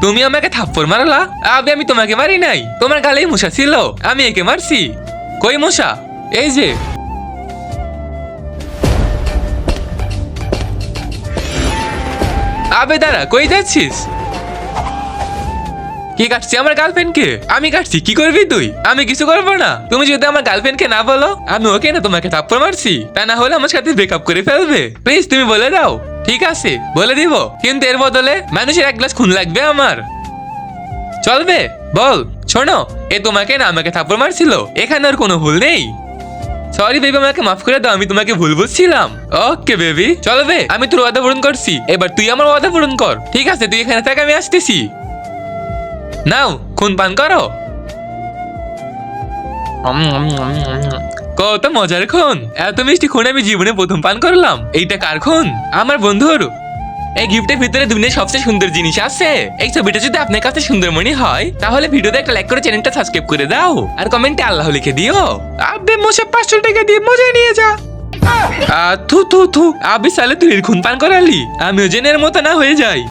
তুমি আমাকে থাপ্পড় মারালা? আবে, আমি তোমাকে মারি নাই। তোমার গালেই মশা ছিল। আমি একে মারছি। কই মশা এই যে। আবে, দাঁড়া, কই যাচ্ছিস? কি কাটছি আমার গার্লফ্রেন্ডকে? আমি কাটছি, কি করবি তুই? আমি কিছু করব না। তুমি যদি আমার গার্লফ্রেন্ডকে না বলো, আমি ওকে না তোমাকে থাপ্পড় মারছি। তা না হলে আমার সাথে ব্রেকআপ করে ফেলবে। প্লিজ তুমি বলে দাও। ঠিক আছে, বলে দিব। কিন্তু এর বদলে মানুষের এক গ্লাস খুন লাগবে আমার। চলবে, বল, শোনো, এ তোমাকে না আমাকে থাপ্পড় মারছিল, এখানে আর কোনো ভুল নেই। সরি বেবি আমাকে মাফ করে দাও, আমি তোমাকে ভুল বুঝছিলাম। ওকে বেবি চলবে, আমি তোর ওয়াদা পূরণ করছি। এবার তুই আমার ওয়াদা পূরণ কর। ঠিক আছে, তুই এখানে থাক, আমি আসতেছি। নাও, খুন পান করো। কত মজার খুন। এত মিষ্টি খুন আমি জীবনে প্রথম পান করলাম। এইটা কার খুন? আমার বন্ধুর। এই গিফটের ভিতরে দুনিয়ার সবচেয়ে সুন্দর জিনিস আছে। এই ছবিটা যদি আপনার কাছে সুন্দর মনে হয়, তাহলে ভিডিওতে একটা লাইক করে চ্যানেলটা সাবস্ক্রাইব করে দাও। আর কমেন্টে আল্লাহ লিখে দিও। আবে মোশে পাঁচশো টাকা দিয়ে মজা নিয়ে যা। থু থু থু। আবি সালে তুই খুন পান করালি। আমিও জেনের মতো না হয়ে যাই।